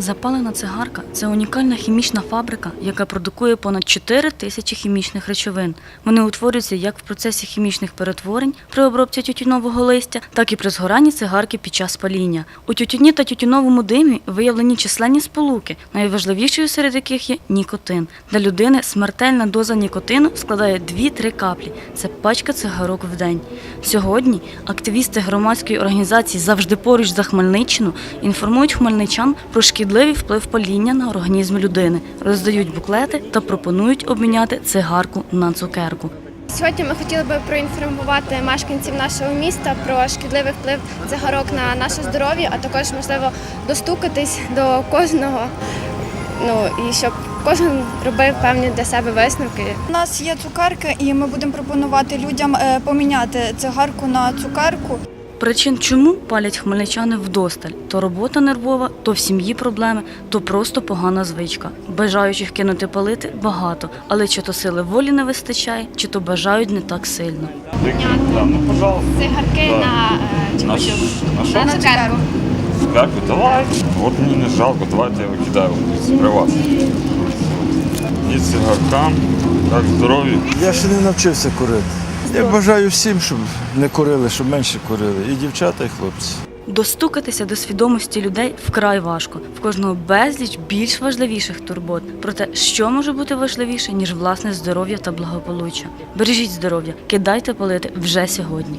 Запалена цигарка це унікальна хімічна фабрика, яка продукує понад 4 тисячі хімічних речовин. Вони утворюються як в процесі хімічних перетворень при обробці тютюнового листя, так і при згоранні цигарки під час паління. У тютюні та тютюновому димі виявлені численні сполуки, найважливішою серед яких є нікотин. Для людини смертельна доза нікотину складає 2-3 каплі. Це пачка цигарок в день. Сьогодні активісти громадської організації завжди поруч за Хмельниччину інформують хмельничан про шкідливий вплив паління на організм людини, роздають буклети та пропонують обміняти цигарку на цукерку. Сьогодні ми хотіли би проінформувати мешканців нашого міста про шкідливий вплив цигарок на наше здоров'я, а також можливо достукатись до кожного. Ну і щоб кожен робив певні для себе висновки. У нас є цукерки, і ми будемо пропонувати людям е, поміняти цигарку на цукерку. Причин, чому палять хмельничани вдосталь, то робота нервова, то в сім'ї проблеми, то просто погана звичка. Бажаючих кинути палити багато, але чи то сили волі не вистачає, чи то бажають не так сильно. Цигарки Да. на, е, цукерку. Давай. Вот мені не жалко, давайте я викидаю при вас. І цигаркам, так здорові. Я ще не навчився курити. Я бажаю всім, щоб не курили, щоб менше курили. І дівчата, і хлопці. Достукатися до свідомості людей вкрай важко. В кожного безліч більш важливіших турбот. Проте, що може бути важливіше, ніж власне здоров'я та благополуччя? Бережіть здоров'я, кидайте палити вже сьогодні.